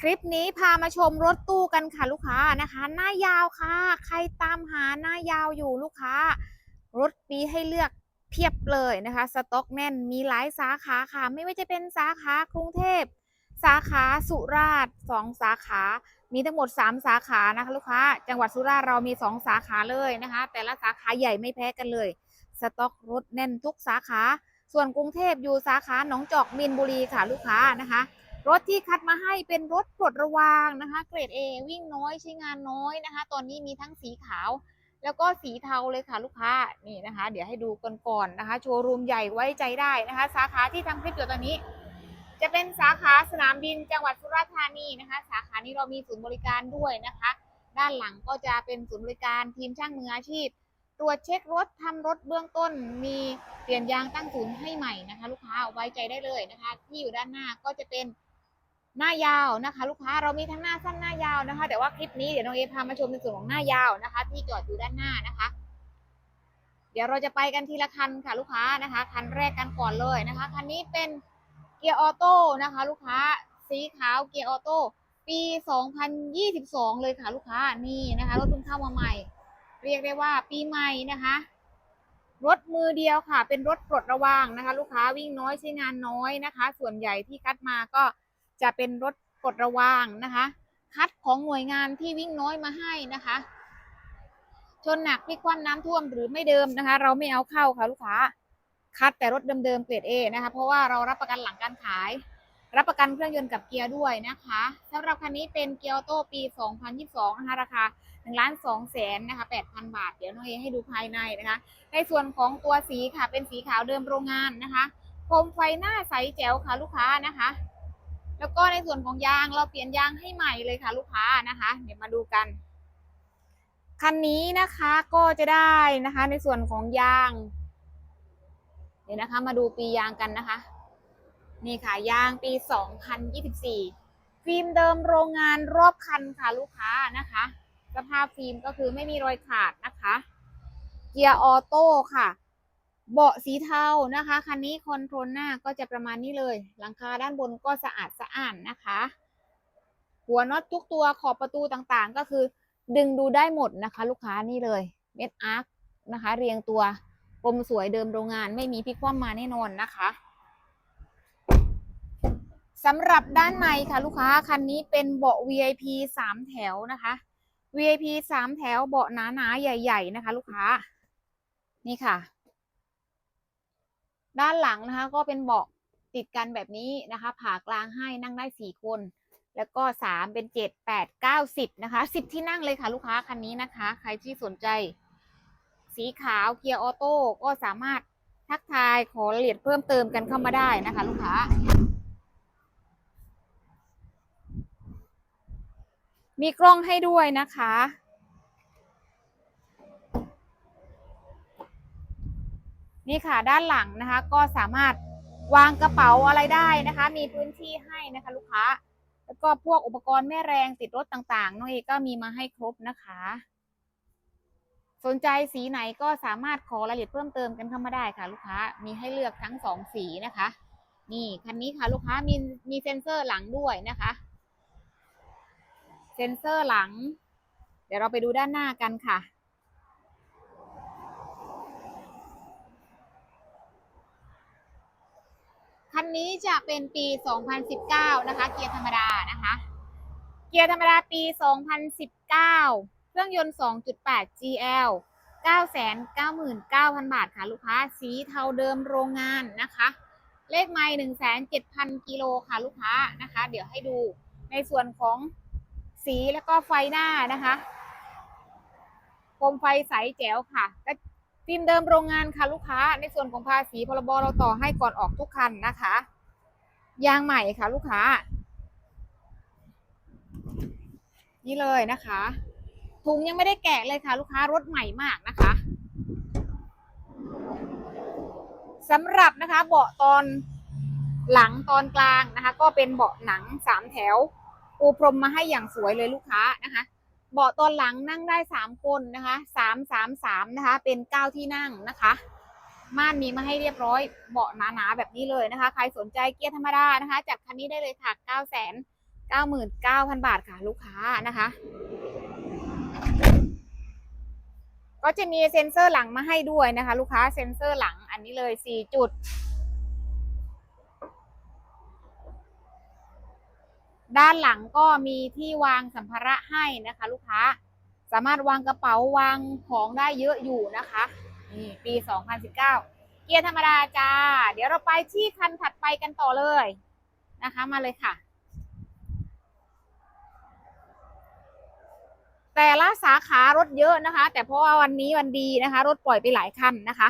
คลิปนี้พามาชมรถตู้กันค่ะลูกค้านะคะ หน้ายาวค่ะ ใครตามหาหน้ายาวอยู่ลูกค้า รถปีให้เลือกเพียบเลยนะคะ สต็อกแน่นมีหลายสาขาค่ะ ไม่ว่าจะเป็นสาขากรุงเทพ สาขาสุราษฎร์สองสาขา มีทั้งหมด 3 สาขานะคะลูกค้า จังหวัดสุราษฎร์เรามี 2 สาขาเลยนะคะ แต่ละสาขาใหญ่ไม่แพ้กันเลย สต็อกรถแน่นทุกสาขา ส่วนกรุงเทพอยู่สาขาหนองจอกมินบุรีค่ะลูกค้านะคะ รถที่คัดมาให้เป็นรถปลดระวางนะคะ เกรด A วิ่งน้อยใช้งานน้อยนะคะ ตอนนี้มีทั้งสีขาว แล้วก็สีเทาเลยค่ะลูกค้านี่นะคะ เดี๋ยวให้ดูกันก่อนนะคะ โชว์รูมใหญ่ไว้ใจได้นะคะ สาขาที่ทำคลิปอยู่ตอนนี้ จะเป็นสาขาสนามบินจังหวัดสุราษฎร์ธานีนะคะ สาขานี้เรามีศูนย์บริการด้วยนะคะ ด้านหลังก็จะเป็นศูนย์บริการทีมช่างมืออาชีพตรวจเช็ครถทำรถเบื้องต้น มีเปลี่ยนยางตั้งศูนย์ให้ใหม่นะคะ ลูกค้าเอาไว้ใจได้เลยนะคะ ที่อยู่ด้านหน้าก็จะเป็น หน้ายาวนะคะ ลูกค้าเรามีทั้งหน้าสั้นหน้ายาวนะคะ แต่ว่าคลิปนี้เดี๋ยวน้องเอพามาชมในส่วนของหน้ายาวนะคะ ที่จอดอยู่ด้านหน้านะคะ เดี๋ยวเราจะไปกันทีละคันค่ะลูกค้านะคะคันแรกกันก่อนเลยนะคะคันนี้เป็นเกียร์ออโต้นะคะ ลูกค้าสีขาวเกียร์ออโต้ปี 2022 เลยค่ะลูกค้านี่นะคะรถเพิ่งเข้ามาใหม่ เรียกได้ว่าปีใหม่นะคะรถมือเดียวค่ะ เป็นรถปลดระวางนะคะ ลูกค้าวิ่งน้อยใช้งานน้อยนะคะ ส่วนใหญ่ที่คัดมาก็ จะเป็นรถปลดระวางนะคะ คัดของหน่วยงานที่วิ่งน้อยมาให้นะคะ ชนหนักพลิกคว่ำน้ำท่วมหรือไม่เดิมนะคะ เราไม่เอาเข้าค่ะลูกค้า คัดแต่รถเดิมๆเกรด A นะคะ เพราะว่าเรารับประกันหลังการขาย รับประกันเครื่องยนต์กับเกียร์ด้วยนะคะสำหรับคันนี้เป็นเกียร์ออโต้ปี 2022 นะคะราคา1ล้าน2แสนนะคะ8,000บาท เดี๋ยวน้องเอให้ดูภายในนะคะ ในส่วนของตัวสีค่ะเป็นสีขาวเดิมโรงงานนะคะ โคมไฟหน้าใสแจ๋วค่ะลูกค้านะคะ แล้วก็ในส่วนของยางเราเปลี่ยนยางให้ใหม่เลยค่ะ ลูกค้านะคะ เดี๋ยวมาดูกันคันนี้นะคะก็จะได้นะคะ ในส่วนของยาง เดี๋ยวนะคะ มาดูปียางกันนะคะ นี่ค่ะยางปี 2024 ฟิล์มเดิมโรงงานรอบคันค่ะลูกค้านะคะสภาพฟิล์มก็คือไม่มีรอยขาดนะคะ เกียร์ออโต้ค่ะ เบาะสีเทานะคะคันนี้คอนโทรลหน้าก็จะประมาณนี้เลย หลังคาด้านบนก็สะอาดสะอ้านนะคะ หัวน็อตทุกตัวขอบประตูต่างๆ ก็คือดึงดูได้หมดนะคะ ลูกค้านี่เลยเม็ดอาร์คนะคะ เรียงตัวกลมสวยเดิมโรงงานไม่มีพลิกคว่ำมาแน่นอนนะคะสำหรับด้านในค่ะลูกค้าคันนี้เป็นเบาะ VIP สามแถวนะคะ VIP สามแถวเบาะหนาๆใหญ่ ๆ นะคะ ลูกค้า นี่ค่ะ ด้านหลังนะคะก็เป็นเบาะติดกันแบบนี้นะคะผ่ากลางให้นั่งได้สี่คน แล้วก็สามเป็นเจ็ดแปดเก้าสิบนะคะสิบที่นั่งเลยค่ะลูกค้าคันนี้นะคะ ใครที่สนใจ สีขาวเกียร์ออโต้ก็สามารถทักทายขอรายละเอียดเพิ่มเติมกันเข้ามาได้นะคะ ลูกค้า มีกล้องให้ด้วยนะคะ นี่ค่ะด้านหลังนะคะ ก็สามารถวางกระเป๋าอะไรได้นะคะ มีพื้นที่ให้นะคะ ลูกค้า แล้วก็พวกอุปกรณ์แม่แรงติดรถต่างๆน้องเอก็มีมาให้ครบนะคะ สนใจสีไหนก็สามารถขอรายละเอียดเพิ่มเติมกันเข้ามาได้ค่ะ ลูกค้ามีให้เลือกทั้งสองสีนะคะ นี่คันนี้ค่ะลูกค้ามีมีเซ็นเซอร์หลังด้วยนะคะ เซ็นเซอร์หลัง เดี๋ยวเราไปดูด้านหน้ากันค่ะ คันนี้จะเป็นปี 2019 นะคะ เกียร์ธรรมดานะคะ เกียร์ธรรมดาปี 2019 เครื่องยนต์ 2.8 GL 999,000 บาทค่ะ ลูกค้า สีเทาเดิมโรงงานนะคะ เลขไมล์107,000 กิโลค่ะลูกค้านะคะ เดี๋ยวให้ดูในส่วนของสีแล้วก็ไฟหน้านะคะโคมไฟใสแจ๋วค่ะก็ ฟิล์มเดิมโรงงานค่ะลูกค้า ในส่วนของภาษีพรบเราต่อให้ก่อนออกทุกคันนะคะ ยางใหม่ค่ะลูกค้า นี่เลยนะคะถุงยังไม่ได้แกะเลยค่ะ ลูกค้ารถใหม่มากนะคะสำหรับนะคะเบาะตอนหลังตอนกลางนะคะ ก็เป็นเบาะหนังสามแถวปูพรมมาให้อย่างสวยเลยลูกค้านะคะ เบาะตอนหลังนั่งได้สามคนนะคะสามสามสามนะคะ เป็นเก้าที่นั่งนะคะ ม่านมีมาให้เรียบร้อยเบาะหนาๆแบบนี้เลยนะคะ ใครสนใจเกียร์ธรรมดานะคะ จัดคันนี้ได้เลยค่ะเก้าแสน99,000บาทค่ะลูกค้านะคะ ก็จะมีเซ็นเซอร์หลังมาให้ด้วยนะคะ ลูกค้าเซ็นเซอร์หลังอันนี้เลย4จุด ด้านหลังก็มีที่วางสัมภาระให้นะคะ ลูกค้าสามารถวางกระเป๋าวางของได้เยอะอยู่นะคะนี่ปี 2019 เกียร์ธรรมดาจ้า เดี๋ยวเราไปที่คันถัดไปกันต่อเลยนะคะมาเลยค่ะ แต่ละสาขารถเยอะนะคะ แต่เพราะว่าวันนี้วันดีนะคะ รถปล่อยไปหลายคันนะคะ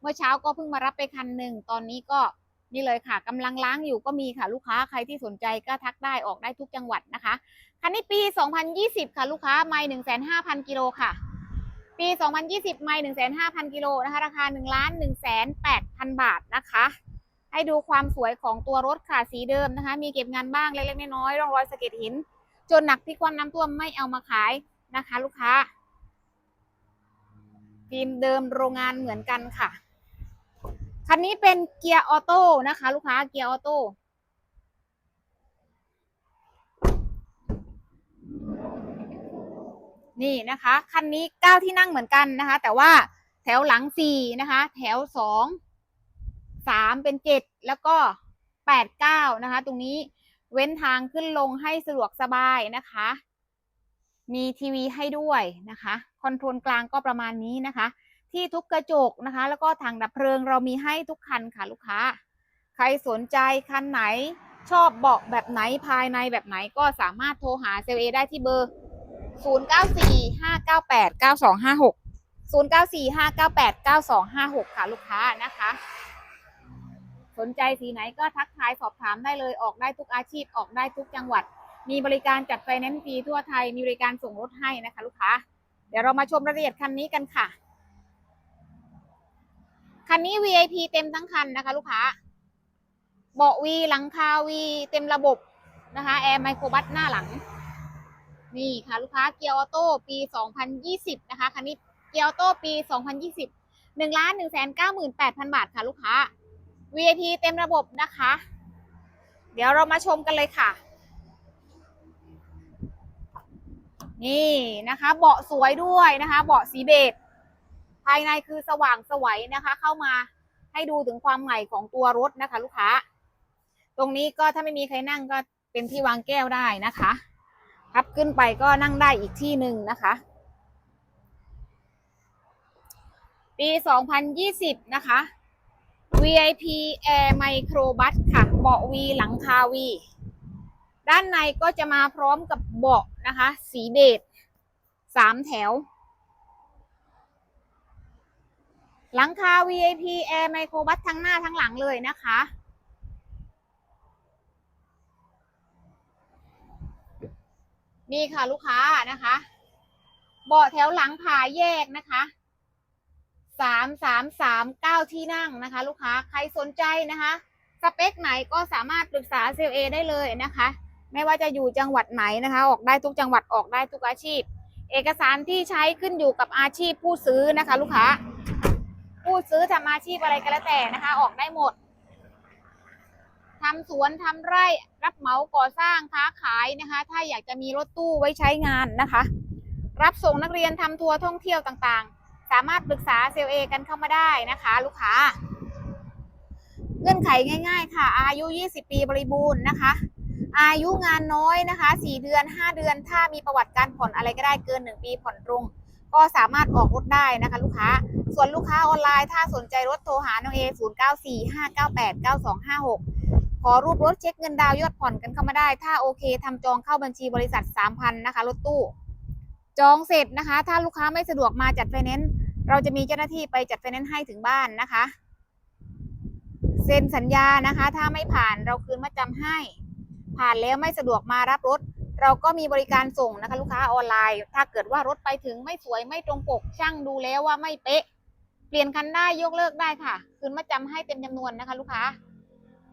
เมื่อเช้าก็เพิ่งมารับไปคันหนึ่งตอนนี้ก็ นี่เลยค่ะกำลังล้างอยู่ก็มีค่ะลูกค้าใครที่สนใจก็ทักได้ออกได้ทุกจังหวัดนะคะคันนี้ปี 2020 ค่ะลูกค้าไม่1,500กิโลค่ะ ปี 2020 ไม่1,500กิโลนะคะ ราคา1ล้าน1,800บาทนะคะ ให้ดูความสวยของตัวรถค่ะสีเดิมนะคะ มีเก็บงานบ้างเล็กๆน้อยๆร่องรอยสะเก็ดหิน จนหนักที่ควันน้ำท่วมไม่เอามาขายนะคะ ลูกค้าฟิล์มเดิมโรงงานเหมือนกันค่ะ คันนี้เป็นเกียร์ออโต้นะคะ ลูกค้าเกียร์ออโต้นี่นะคะ คันนี้เก้าที่นั่งเหมือนกันนะคะ แต่ว่าแถวหลังสี่นะคะ แถวสองสามเป็นเจ็ดแล้วก็แปดเก้านะคะ ตรงนี้เว้นทางขึ้นลงให้สะดวกสบายนะคะ มีทีวีให้ด้วยนะคะ คอนโทรลกลางก็ประมาณนี้นะคะ ที่ทุกกระจกนะคะ แล้วก็ถังดับเพลิงเรามีให้ทุกคันค่ะลูกค้า ใครสนใจคันไหนชอบเบาะแบบไหนภายในแบบไหนก็สามารถโทรหาเซลเอได้ที่เบอร์ 0 9 4 5 9 8 9 2 5 6 0 9 4 5 9 8 9 2 5 6 ค่ะลูกค้านะคะ สนใจสีไหนก็ทักทายสอบถามได้เลยออกได้ทุกอาชีพออกได้ทุกจังหวัด มีบริการจัดไฟแนนซ์ฟรีทั่วไทยมีบริการส่งรถให้นะคะ ลูกค้า เดี๋ยวเรามาชมรายละเอียดคันนี้กันค่ะ คันนี้ VIP เต็มทั้งคันนะคะ ลูกค้า เบาะวีหลังคาวีเต็มระบบนะคะ แอร์ไมโครบัสหน้าหลัง นี่ค่ะ ลูกค้าเกียร์ออโต้ปี 2020 นะคะ คันนี้เกียร์ออโต้ปี 2020 1ล้าน1 9 8 0 0 0บาทค่ะ ลูกค้า VIP เต็มระบบนะคะ เดี๋ยวเรามาชมกันเลยค่ะ นี่นะคะ เบาะสวยด้วยนะคะ เบาะสีเบจ ภายในคือสว่างสวัยนะคะ เข้ามาให้ดูถึงความใหม่ของตัวรถนะคะ ลูกค้า ตรงนี้ก็ถ้าไม่มีใครนั่งก็เป็นที่วางแก้วได้นะคะพับขึ้นไปก็นั่งได้อีกที่หนึ่งนะคะ ปี 2020 นะคะ VIP Air Micro Bus ค่ะ เบาะ V หลังคา V ด้านในก็จะมาพร้อมกับเบาะนะคะ สีเบจสามแถว หลังคา VIP Air Micro Bus ทั้งหน้าทั้งหลังเลยนะคะ นี่ค่ะลูกค้านะคะเบาะแถวหลังผาแยกนะคะสามสามสามเก้าที่นั่งนะคะ ลูกค้าใครสนใจนะคะ สเปคไหนก็สามารถปรึกษาเซลเอได้เลยนะคะ ไม่ว่าจะอยู่จังหวัดไหนนะคะ ออกได้ทุกจังหวัดออกได้ทุกอาชีพ เอกสารที่ใช้ขึ้นอยู่กับอาชีพผู้ซื้อนะคะ ลูกค้า ผู้ซื้อทำอาชีพอะไรก็แล้วแต่นะคะ ออกได้หมดทำสวนทำไร่รับเหมาก่อสร้างค้าขายนะคะ ถ้าอยากจะมีรถตู้ไว้ใช้งานนะคะ รับส่งนักเรียนทำทัวร์ท่องเที่ยวต่างๆ สามารถปรึกษาเซลเอกันเข้ามาได้นะคะ ลูกค้า เงื่อนไขง่าย ๆ ค่ะ อายุ 20 ปีบริบูรณ์นะคะ อายุงานน้อยนะคะ 4 เดือน 5 เดือน ถ้ามีประวัติการผ่อนอะไรก็ได้เกิน 1 ปีผ่อนตรง ก็สามารถออกรถได้นะคะลูกค้า ส่วนลูกค้าออนไลน์ถ้าสนใจรถโทรหาน้องเอ0 9 4 5 9 8 9 2 5 6ขอรูปรถเช็คเงินดาวยอดผ่อนกันเข้ามาได้ ถ้าโอเคทำจองเข้าบัญชีบริษัท3,000นนะคะรถตู้ จองเสร็จนะคะ ถ้าลูกค้าไม่สะดวกมาจัดไฟแนนซ์เราจะมีเจ้าหน้าที่ไปจัดไฟแนนซ์ให้ถึงบ้านนะคะ เซ็นสัญญานะคะ ถ้าไม่ผ่านเราคืนมาจำให้ ผ่านแล้วไม่สะดวกมารับรถ เราก็มีบริการส่งนะคะลูกค้าออนไลน์ ถ้าเกิดว่ารถไปถึงไม่สวยไม่ตรงปก ช่างดูแล้วว่าไม่เป๊ะ เปลี่ยนคันได้ยกเลิกได้ค่ะ คืนมาจำให้เต็มจำนวนนะคะ ลูกค้า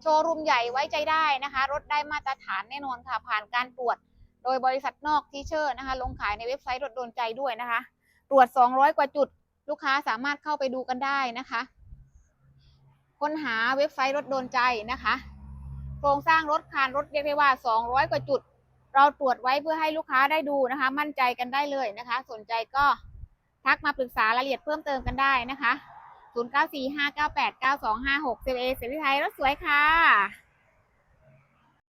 โชว์รูมใหญ่ไว้ใจได้นะคะ รถได้มาตรฐานแน่นอนค่ะ ผ่านการตรวจ โดยบริษัทนอกทีเชอร์นะคะ ลงขายในเว็บไซต์รถโดนใจด้วยนะคะ ตรวจ 200 กว่าจุด ลูกค้าสามารถเข้าไปดูกันได้นะคะ ค้นหาเว็บไซต์รถโดนใจนะคะ โครงสร้างรถคานรถเรียกได้ว่า 200 กว่าจุด เราตรวจไว้เพื่อให้ลูกค้าได้ดูนะคะ มั่นใจกันได้เลยนะคะ สนใจก็ทักมาปรึกษารายละเอียดเพิ่มเติมกันได้นะคะ 0945989256เซลเอเสรีไทยรถสวยค่ะ